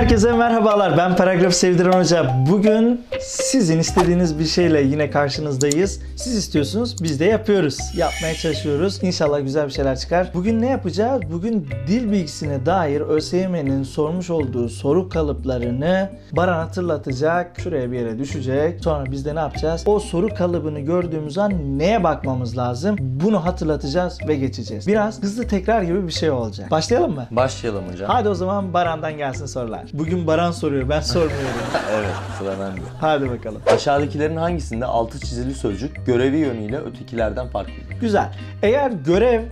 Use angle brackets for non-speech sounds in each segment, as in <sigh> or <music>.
Herkese merhabalar. Ben Paragraf Sevdiren Hoca. Bugün sizin istediğiniz bir şeyle yine karşınızdayız. Siz istiyorsunuz, biz de yapıyoruz. Yapmaya çalışıyoruz. İnşallah güzel bir şeyler çıkar. Bugün ne yapacağız? Bugün dil bilgisine dair ÖSYM'nin sormuş olduğu soru kalıplarını Baran hatırlatacak. Şuraya bir yere düşecek. Sonra biz de ne yapacağız? O soru kalıbını gördüğümüz an neye bakmamız lazım? Bunu hatırlatacağız ve geçeceğiz. Biraz hızlı tekrar gibi bir şey olacak. Başlayalım mı? Başlayalım hocam. Hadi o zaman Baran'dan gelsin sorular. Bugün Baran soruyor, ben sormuyorum. <laughs> Evet sıra bende. Hadi bakalım. Aşağıdakilerin hangisinde altı çizili sözcük görevi yönüyle ötekilerden farklıdır? Güzel. Eğer görev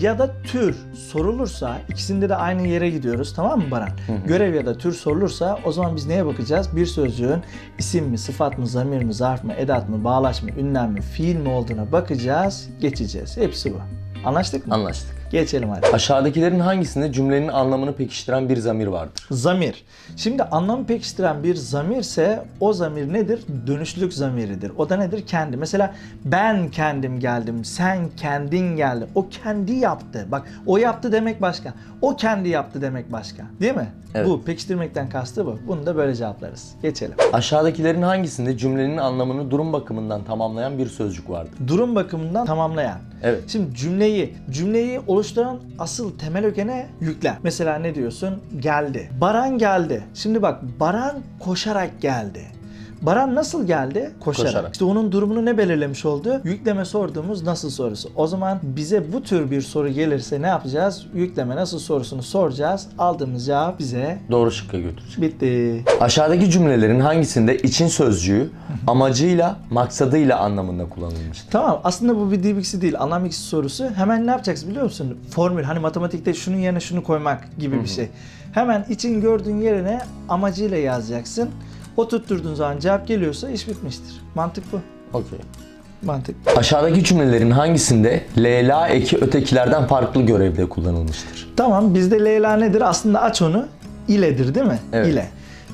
ya da tür sorulursa ikisinde de aynı yere gidiyoruz tamam mı Baran? Görev ya da tür sorulursa o zaman biz neye bakacağız? Bir sözcüğün isim mi, sıfat mı, zamir mi, zarf mı, edat mı, bağlaç mı, ünlem mi, fiil mi olduğuna bakacağız, geçeceğiz. Hepsi bu. Anlaştık mı? Anlaştık. Geçelim hadi. Aşağıdakilerin hangisinde cümlenin anlamını pekiştiren bir zamir vardır? Zamir. Şimdi anlam pekiştiren bir zamirse o zamir nedir? Dönüşlülük zamiridir. O da nedir? Kendi. Mesela ben kendim geldim, sen kendin geldin. O kendi yaptı. Bak o yaptı demek başka. O kendi yaptı demek başka. Değil mi? Evet. Bu pekiştirmekten kastı bu. Bunu da böyle cevaplarız. Geçelim. Aşağıdakilerin hangisinde cümlenin anlamını durum bakımından tamamlayan bir sözcük vardır? Durum bakımından tamamlayan. Evet. Şimdi cümleyi, cümleyi oluşturan asıl temel ögene yüklem. Mesela ne diyorsun? Geldi. Baran geldi. Şimdi bak Baran koşarak geldi. Baran nasıl geldi? Koşarak. Koşarak. İşte onun durumunu ne belirlemiş oldu? Yükleme sorduğumuz nasıl sorusu. O zaman bize bu tür bir soru gelirse ne yapacağız? Yükleme nasıl sorusunu soracağız. Aldığımız cevap bize Doğru şıkka götürecek. bitti. Aşağıdaki cümlelerin hangisinde için sözcüğü amacıyla, maksadıyla anlamında kullanılmıştır? Tamam aslında bu bir bilgisi değil anlam bilgisi sorusu. Hemen ne yapacaksın biliyor musun? Formül hani matematikte şunun yerine şunu koymak gibi bir şey. Hemen için gördüğün yerine amacıyla yazacaksın. O tutturduğun zaman cevap geliyorsa iş bitmiştir. Mantık bu. Okey. Mantık. Aşağıdaki cümlelerin hangisinde Leyla eki ötekilerden farklı görevde kullanılmıştır? Tamam bizde Leyla nedir? Aslında aç onu. İledir değil mi? Evet. İle.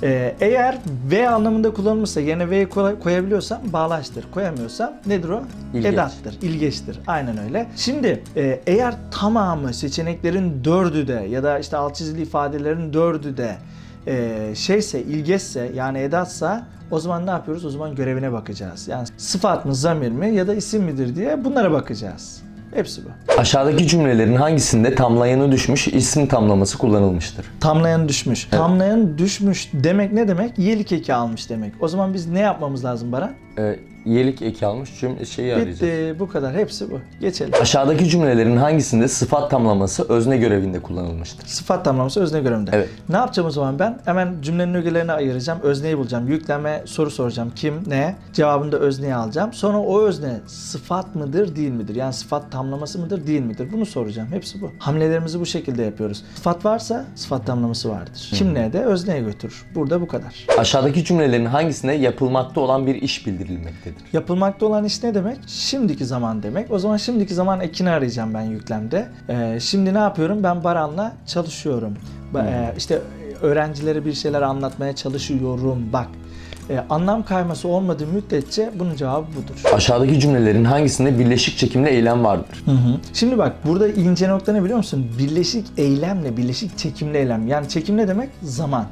Ee, eğer V anlamında kullanılmışsa yerine V'yi koy- koyabiliyorsam bağlaçtır. Koyamıyorsam nedir o? İlgeç. Edattır, ilgeçtir. Aynen öyle. Şimdi e, eğer tamamı seçeneklerin dördü de ya da işte alt çizili ifadelerin dördü de e, şeyse, ilgeçse yani edatsa o zaman ne yapıyoruz? O zaman görevine bakacağız. Yani sıfat mı, zamir mi ya da isim midir diye bunlara bakacağız. Hepsi bu. Aşağıdaki cümlelerin hangisinde tamlayanı düşmüş isim tamlaması kullanılmıştır? Tamlayan düşmüş. Tamlayan düşmüş demek ne demek? Yelik eki almış demek. O zaman biz ne yapmamız lazım Baran? Ee, yelik eki almış cümle şeyi arayacağız. Bitti. Bu kadar. Hepsi bu. Geçelim. Aşağıdaki cümlelerin hangisinde sıfat tamlaması özne görevinde kullanılmıştır? Sıfat tamlaması özne görevinde. Evet. Ne yapacağım o zaman ben? Hemen cümlenin ögelerini ayıracağım. Özneyi bulacağım. Yükleme soru soracağım. Kim, ne? Cevabını da özneyi alacağım. Sonra o özne sıfat mıdır, değil midir? Yani sıfat tamlaması mıdır, değil midir? Bunu soracağım. Hepsi bu. Hamlelerimizi bu şekilde yapıyoruz. Sıfat varsa sıfat tamlaması vardır. Kim ne de özneye götürür. Burada bu kadar. Aşağıdaki cümlelerin hangisinde yapılmakta olan bir iş bildirilmektedir? Yapılmakta olan iş ne demek? Şimdiki zaman demek. O zaman şimdiki zaman ekini arayacağım ben yüklemde. Ee, şimdi ne yapıyorum? Ben Baran'la çalışıyorum. Ba- e, işte öğrencilere bir şeyler anlatmaya çalışıyorum. Bak. E, anlam kayması olmadığı müddetçe bunun cevabı budur. Aşağıdaki cümlelerin hangisinde birleşik çekimli eylem vardır? Şimdi bak burada ince nokta ne biliyor musun? Birleşik eylemle birleşik çekimli eylem. Yani çekim ne demek? Zaman.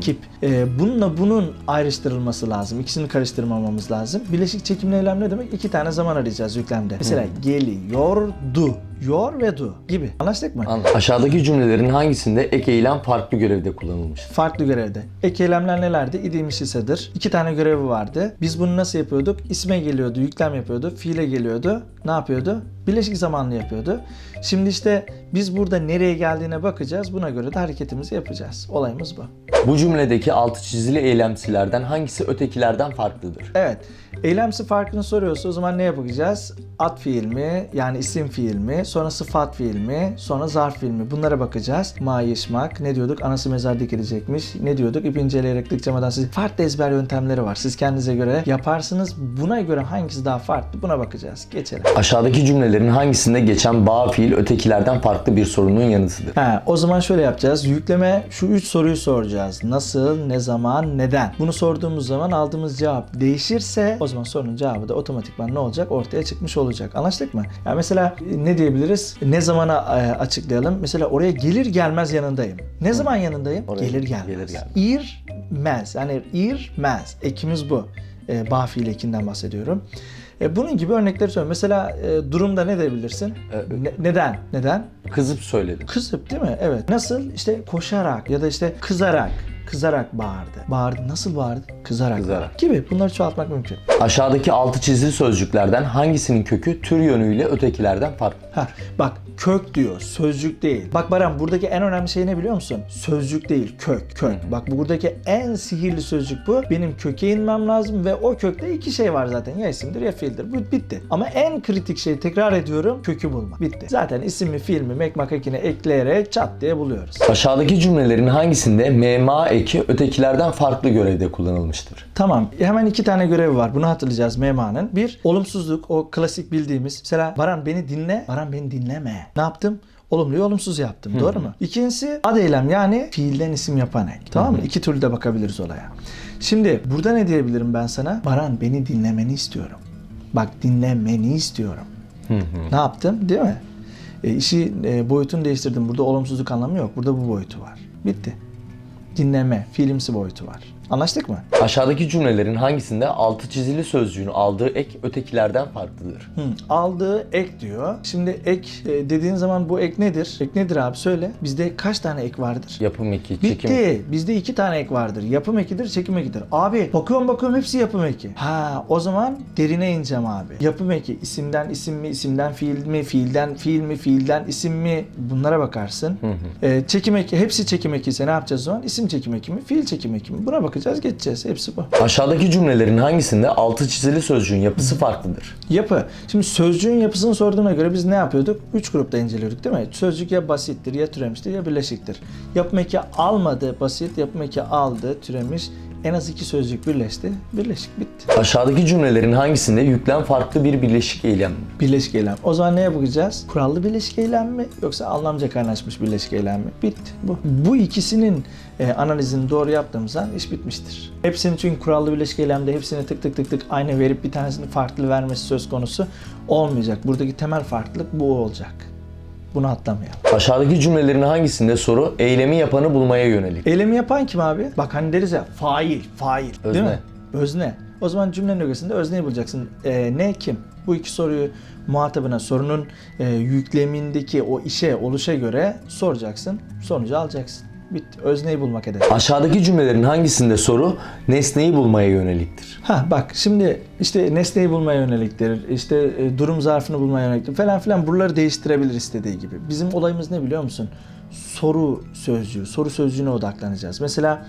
Kip. Ee, bununla bunun ayrıştırılması lazım. İkisini karıştırmamamız lazım. Birleşik çekimli eylem ne demek? İki tane zaman arayacağız yüklemde. Mesela geliyordu. Yor ve du gibi. Anlaştık mı? Anladım. Aşağıdaki cümlelerin hangisinde ek eylem farklı görevde kullanılmıştır? Farklı görevde. Ek eylemler nelerdi? İdilmiş isedir. İki tane görevi vardı. Biz bunu nasıl yapıyorduk? İsme geliyordu, yüklem yapıyordu, fiile geliyordu. Ne yapıyordu? Birleşik zamanlı yapıyordu. Şimdi işte biz burada nereye geldiğine bakacağız. Buna göre de hareketimizi yapacağız. Olayımız bu. Bu cümledeki altı çizili eylemsilerden hangisi ötekilerden farklıdır? Evet. Eylemsi farkını soruyorsa o zaman ne yapacağız? At fiil mi? Yani isim fiil mi? Sonra sıfat fiil mi? Sonra zarf fiil mi? Bunlara bakacağız. Mayışmak. Ne diyorduk? Anası mezar dikilecekmiş. Ne diyorduk? İp inceleyerek dikçemeden siz farklı ezber yöntemleri var. Siz kendinize göre yaparsınız. Buna göre hangisi daha farklı? Buna bakacağız. Geçelim. Aşağıdaki cümlelerin cümlelerin hangisinde geçen bağ fiil ötekilerden farklı bir sorunun yanıtıdır? He, o zaman şöyle yapacağız. Yükleme şu üç soruyu soracağız. Nasıl, ne zaman, neden? Bunu sorduğumuz zaman aldığımız cevap değişirse o zaman sorunun cevabı da otomatikman ne olacak? Ortaya çıkmış olacak. Anlaştık mı? Ya mesela e, ne diyebiliriz? Ne zamana e, açıklayalım? Mesela oraya gelir gelmez yanındayım. Ne zaman yanındayım? Oraya gelir gelmez. gelir gelmez. İrmez. Yani irmez. Ekimiz bu. E, bağ fiil ekinden bahsediyorum. E, bunun gibi örnekleri söylüyorum. Mesela e, durumda ne diyebilirsin? E, Ne- neden? Neden? Kızıp söyledim. Kızıp değil mi? Evet. Nasıl? İşte koşarak ya da işte kızarak. Kızarak bağırdı. Bağırdı. Nasıl bağırdı? Kızarak. Kızarak. Gibi. Bunları çoğaltmak mümkün. Aşağıdaki altı çizili sözcüklerden hangisinin kökü tür yönüyle ötekilerden farklı? Ha, bak kök diyor, sözcük değil. Bak Baran buradaki en önemli şey ne biliyor musun? Sözcük değil, kök, kök. Bak buradaki en sihirli sözcük bu. Benim köke inmem lazım ve o kökte iki şey var zaten. Ya isimdir ya fiildir. Bu bitti. Ama en kritik şey tekrar ediyorum, kökü bulmak. Bitti. Zaten isim mi, fiil mi, mek makakine ekleyerek çat diye buluyoruz. Aşağıdaki cümlelerin hangisinde mema eki ötekilerden farklı görevde kullanılmıştır? Tamam. Hemen iki tane görevi var. Bunu hatırlayacağız Mema'nın. Bir, olumsuzluk. O klasik bildiğimiz. Mesela Baran beni dinle. Baran beni dinleme. Ne yaptım? Olumluyu olumsuz yaptım. Doğru mu? İkincisi ad eylem yani fiilden isim yapan ek. Tamam mı? İki türlü de bakabiliriz olaya. Şimdi burada ne diyebilirim ben sana? Baran beni dinlemeni istiyorum. Bak dinlemeni istiyorum. Ne yaptım? Değil mi? E, işi e, boyutunu değiştirdim. Burada olumsuzluk anlamı yok. Burada bu boyutu var. Bitti. Dinleme, fiilimsi boyutu var. Anlaştık mı? Aşağıdaki cümlelerin hangisinde altı çizili sözcüğün aldığı ek ötekilerden farklıdır? Hı, aldığı ek diyor. Şimdi ek e, dediğin zaman bu ek nedir? Ek nedir abi söyle. Bizde kaç tane ek vardır? Yapım eki, çekim Bitti. Bizde iki tane ek vardır. Yapım ekidir, çekim ekidir. Abi bakıyorum bakıyorum hepsi yapım eki. Ha o zaman derine ineceğim abi. Yapım eki isimden isim mi, isimden fiil mi, fiilden fiil mi, fiilden isim mi bunlara bakarsın. Ee, çekim eki hepsi çekim eki ise ne yapacağız o zaman? İsim çekim eki mi, fiil çekim eki mi? Buna bakacağız, geçeceğiz. Hepsi bu. Aşağıdaki cümlelerin hangisinde altı çizili sözcüğün yapısı farklıdır? Yapı. Şimdi sözcüğün yapısını sorduğuna göre biz ne yapıyorduk? Üç grupta inceliyorduk değil mi? Sözcük ya basittir, ya türemiştir, ya birleşiktir. Yapım eki almadı basit, yapım eki aldı, türemiş. En az iki sözcük birleşti, birleşik bitti. Aşağıdaki cümlelerin hangisinde yüklem farklı bir birleşik eylem? Birleşik eylem. O zaman neye bakacağız? Kurallı birleşik eylem mi yoksa anlamca kaynaşmış birleşik eylem mi? Bitti. Bu. Bu ikisinin e, analizini doğru yaptığımızda iş bitmiştir. Hepsinin çünkü kurallı birleşik eylemde hepsini tık tık tık tık aynı verip bir tanesini farklı vermesi söz konusu olmayacak. Buradaki temel farklılık bu olacak. Bunu atlamayalım. Aşağıdaki cümlelerin hangisinde soru eylemi yapanı bulmaya yönelik? Eylemi yapan kim abi? Bak hani deriz ya fail, fail. Değil Özne. mi? Özne. O zaman cümlenin ögesinde özneyi bulacaksın. Ee, ne kim? Bu iki soruyu muhatabına sorunun e, yüklemindeki o işe, oluşa göre soracaksın. Sonucu alacaksın. Bitti. Özneyi bulmak hedef. Aşağıdaki cümlelerin hangisinde soru nesneyi bulmaya yöneliktir? Ha bak şimdi işte nesneyi bulmaya yöneliktir, işte e, durum zarfını bulmaya yöneliktir falan filan buraları değiştirebilir istediği gibi. Bizim olayımız ne biliyor musun? Soru sözcüğü, soru sözcüğüne odaklanacağız. Mesela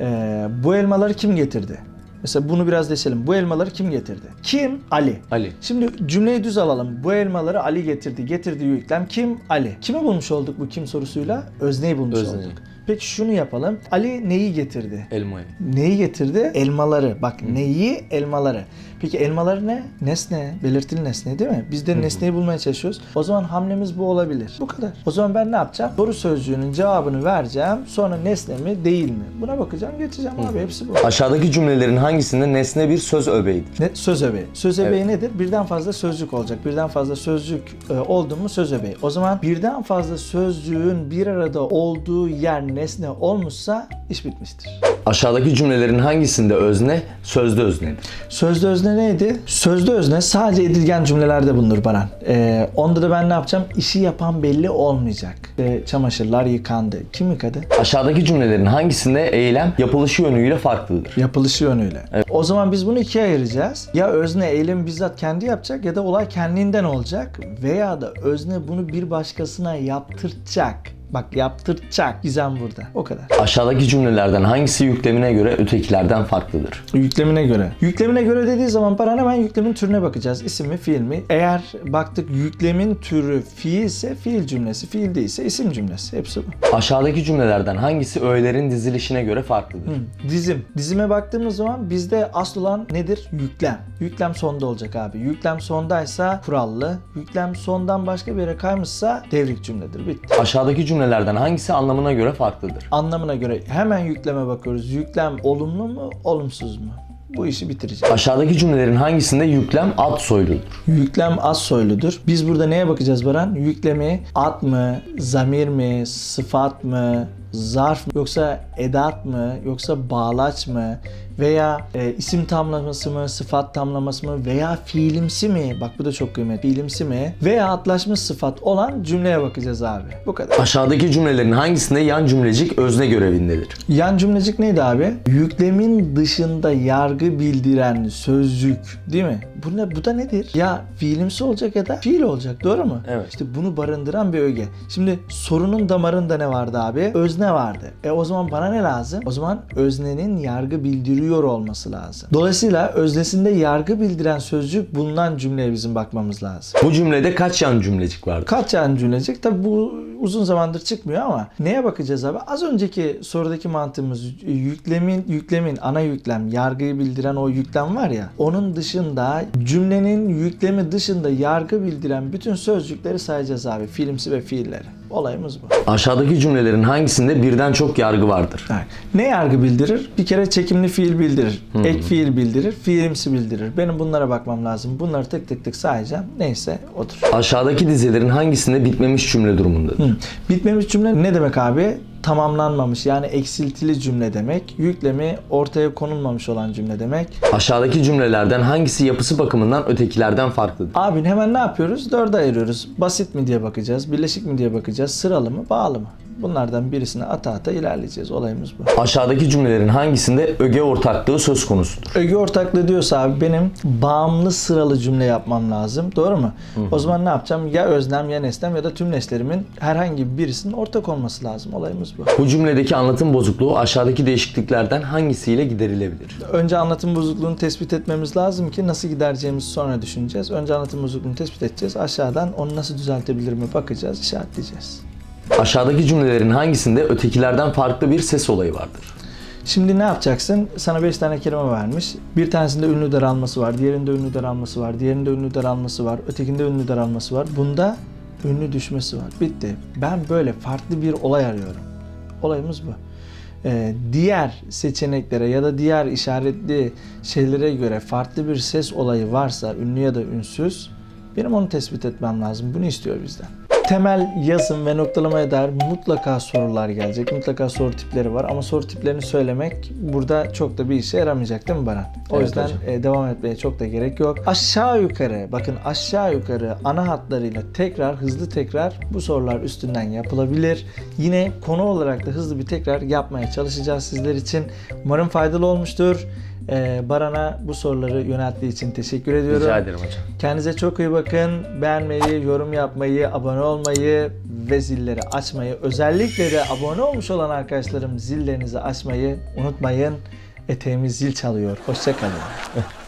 e, bu elmaları kim getirdi? Mesela bunu biraz deşelim. Bu elmaları kim getirdi? Kim? Ali. Ali. Şimdi cümleyi düz alalım. Bu elmaları Ali getirdi. Getirdiği yüklem kim? Ali. Kimi bulmuş olduk bu kim sorusuyla? Özneyi bulmuş Özneyi. olduk. Peki şunu yapalım. Ali neyi getirdi? Elmayı. Neyi getirdi? Elmaları. Bak neyi? Elmaları. Peki elmaları ne? Nesne. Belirtili nesne değil mi? Biz de nesneyi bulmaya çalışıyoruz. O zaman hamlemiz bu olabilir. Bu kadar. O zaman ben ne yapacağım? Soru sözcüğünün cevabını vereceğim. Sonra nesne mi değil mi? Buna bakacağım geçeceğim abi. Hepsi bu. Aşağıdaki cümlelerin hangisinde nesne bir söz öbeğidir? Ne? Söz öbeği. Söz öbeği nedir? Birden fazla sözcük olacak. Birden fazla sözcük e, oldu mu söz öbeği. O zaman birden fazla sözcüğün bir arada olduğu yer nesne olmuşsa iş bitmiştir. Aşağıdaki cümlelerin hangisinde özne sözde öznedir? Sözde özne neydi? Sözde özne sadece edilgen cümlelerde bulunur Baran. Ee, onda da ben ne yapacağım? İşi yapan belli olmayacak. Ee, çamaşırlar yıkandı. Kim yıkadı? Aşağıdaki cümlelerin hangisinde eylem yapılışı yönüyle farklıdır? Yapılışı yönüyle. O zaman biz bunu ikiye ayıracağız. Ya özne eylemi bizzat kendi yapacak ya da olay kendinden olacak. Veya da özne bunu bir başkasına yaptıracak. Bak yaptıracak. Gizem burada. O kadar. Aşağıdaki cümlelerden hangisi yüklemine göre ötekilerden farklıdır? Yüklemine göre. Yüklemine göre dediği zaman Baran hemen yüklemin türüne bakacağız. İsim mi fiil mi? Eğer baktık yüklemin türü fiilse fiil cümlesi, fiil değilse isim cümlesi. Hepsi bu. Aşağıdaki cümlelerden hangisi öğelerin dizilişine göre farklıdır? Hı, Dizim. Dizime baktığımız zaman bizde asıl olan nedir? Yüklem. Yüklem sonda olacak abi. Yüklem sondaysa kurallı. Yüklem sondan başka bir yere kaymışsa devrik cümledir. Bitti. Aşağıdaki cümlelerden hangisi anlamına göre farklıdır? Anlamına göre hemen yükleme bakıyoruz. Yüklem olumlu mu, olumsuz mu? Bu işi bitireceğiz. Aşağıdaki cümlelerin hangisinde yüklem ad soyludur? Yüklem az soyludur. Biz burada neye bakacağız Baran? Yüklemi ad mı, zamir mi, sıfat mı, zarf mı, yoksa edat mı, yoksa bağlaç mı veya e, isim tamlaması mı, sıfat tamlaması mı veya fiilimsi mi? Bak bu da çok kıymetli. Fiilimsi mi? Veya atlaşmış sıfat olan cümleye bakacağız abi. Bu kadar. Aşağıdaki cümlelerin hangisinde yan cümlecik özne görevindedir? Yan cümlecik neydi abi? Yüklemin dışında yargı bildiren sözcük değil mi? Bu ne? Bu da nedir? Ya fiilimsi olacak ya da fiil olacak. Doğru mu? Evet. İşte bunu barındıran bir öge. Şimdi sorunun damarında ne vardı abi? Özne vardı. E o zaman bana ne lazım? O zaman öznenin yargı bildiriyor olması lazım. Dolayısıyla öznesinde yargı bildiren sözcük bulunan cümleye bizim bakmamız lazım. Bu cümlede kaç yan cümlecik vardır? Kaç yan cümlecik? Tabi bu uzun zamandır çıkmıyor ama neye bakacağız abi? Az önceki sorudaki mantığımız yüklemin yüklemin ana yüklem yargıyı bildiren o yüklem var ya onun dışında cümlenin yüklemi dışında yargı bildiren bütün sözcükleri sayacağız abi. Fiilimsi ve fiilleri. Olayımız bu. Aşağıdaki cümlelerin hangisinde birden çok yargı vardır? Ne yargı bildirir? Bir kere çekimli fiil bildirir. Ek fiil bildirir. Fiilimsi bildirir. Benim bunlara bakmam lazım. Bunları tık tık tık sayacağım. Neyse odur. Aşağıdaki dizelerin hangisinde bitmemiş cümle durumundadır? Hı. Bitmemiş cümle ne demek abi? Tamamlanmamış yani eksiltili cümle demek. Yüklemi ortaya konulmamış olan cümle demek. Aşağıdaki cümlelerden hangisi yapısı bakımından ötekilerden farklıdır? Abi hemen ne yapıyoruz? Dörde ayırıyoruz. Basit mi diye bakacağız, birleşik mi diye bakacağız, sıralı mı, bağlı mı? Bunlardan birisine ata ata ilerleyeceğiz. Olayımız bu. Aşağıdaki cümlelerin hangisinde öge ortaklığı söz konusudur? Öge ortaklığı diyorsa abi benim bağımlı sıralı cümle yapmam lazım. Doğru mu? O zaman ne yapacağım? Ya öznem ya nesnem ya da tüm neslerimin herhangi birisinin ortak olması lazım. Olayımız bu. Bu cümledeki anlatım bozukluğu aşağıdaki değişikliklerden hangisiyle giderilebilir? Önce anlatım bozukluğunu tespit etmemiz lazım ki nasıl gidereceğimizi sonra düşüneceğiz. Önce anlatım bozukluğunu tespit edeceğiz. Aşağıdan onu nasıl düzeltebilir mi bakacağız, işaretleyeceğiz. Aşağıdaki cümlelerin hangisinde ötekilerden farklı bir ses olayı vardır? Şimdi ne yapacaksın? Sana 5 tane kelime vermiş. Bir tanesinde ünlü daralması var, diğerinde ünlü daralması var, diğerinde ünlü daralması var, ötekinde ünlü daralması var. Bunda ünlü düşmesi var. Bitti. Ben böyle farklı bir olay arıyorum. Olayımız bu. Ee, diğer seçeneklere ya da diğer işaretli şeylere göre farklı bir ses olayı varsa, ünlü ya da ünsüz, benim onu tespit etmem lazım. Bunu istiyor bizden. Temel yazım ve noktalamaya dair mutlaka sorular gelecek. Mutlaka soru tipleri var ama soru tiplerini söylemek burada çok da bir işe yaramayacak değil mi Baran? O Evet yüzden hocam. e, devam etmeye çok da gerek yok. Aşağı yukarı bakın aşağı yukarı ana hatlarıyla tekrar hızlı tekrar bu sorular üstünden yapılabilir. Yine konu olarak da hızlı bir tekrar yapmaya çalışacağız sizler için. Umarım faydalı olmuştur. E, Baran'a bu soruları yönelttiği için teşekkür ediyorum. Rica ederim hocam. Kendinize çok iyi bakın. Beğenmeyi, yorum yapmayı, abone olmayı ve zilleri açmayı. Özellikle de abone olmuş olan arkadaşlarım zillerinizi açmayı unutmayın. Eteğimiz zil çalıyor. Hoşçakalın. <laughs>